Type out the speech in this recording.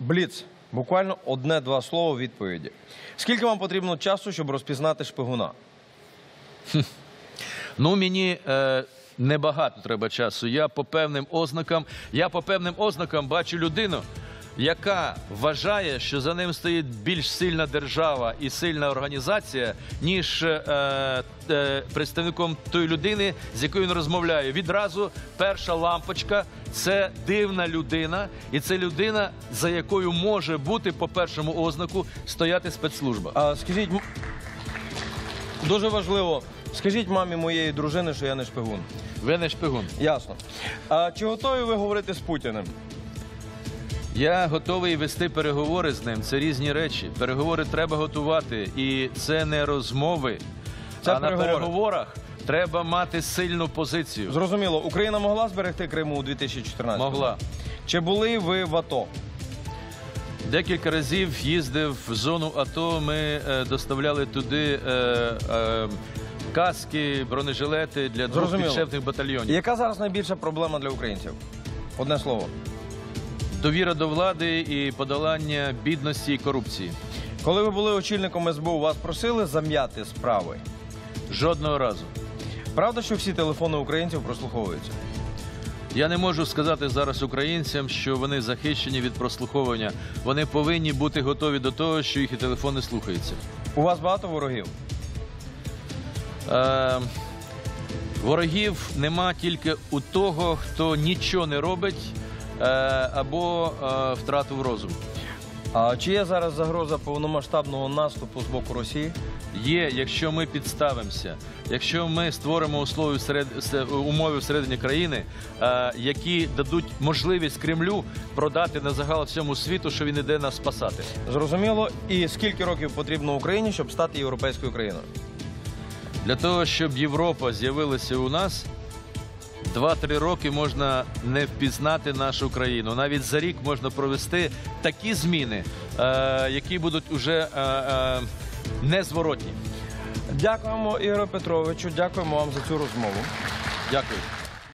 Бліц. Буквально одне-два слова відповіді. Скільки вам потрібно часу, щоб розпізнати шпигуна? Ну мені е, небагато треба часу. Я по певним ознакам, я по певним ознакам бачу людину, яка вважає, що за ним стоїть більш сильна держава і сильна організація, ніж е, е, представником тої людини, з якою він розмовляє. Відразу перша лампочка це дивна людина, і це людина, за якою може бути по першому ознаку стояти спецслужба. А скажіть, м- дуже важливо, скажіть мамі моєї дружини, що я не шпигун. Ви не шпигун. Ясно. А чи готові ви говорити з Путіним? Я готовий вести переговори з ним. Це різні речі. Переговори треба готувати, і це не розмови. Це а переговори. на переговорах треба мати сильну позицію. Зрозуміло, Україна могла зберегти Криму у 2014 Могла. Чи були ви в АТО? Декілька разів їздив в зону АТО. Ми е, доставляли туди е, е, каски, бронежилети для двох підшефних батальйонів. Яка зараз найбільша проблема для українців? Одне слово. Довіра до влади і подолання бідності і корупції. Коли ви були очільником СБУ, вас просили зам'яти справи. Жодного разу. Правда, що всі телефони українців прослуховуються? Я не можу сказати зараз українцям, що вони захищені від прослуховування. Вони повинні бути готові до того, що їхні телефони слухаються. У вас багато ворогів? Е, ворогів нема тільки у того, хто нічого не робить або е, втратив розум. А чи є зараз загроза повномасштабного наступу з боку Росії? Є, якщо ми підставимося, якщо ми створимо умови всередині країни, е, які дадуть можливість Кремлю продати на загал всьому світу, що він іде нас спасати. Зрозуміло. І скільки років потрібно Україні, щоб стати європейською країною? Для того, щоб Європа з'явилася у нас, 2-3 роки можна не впізнати нашу країну. Навіть за рік можна провести такі зміни, е, які будуть уже е, е, незворотні. Дякуємо, Ігорю Петровичу. Дякуємо вам за цю розмову. Дякую.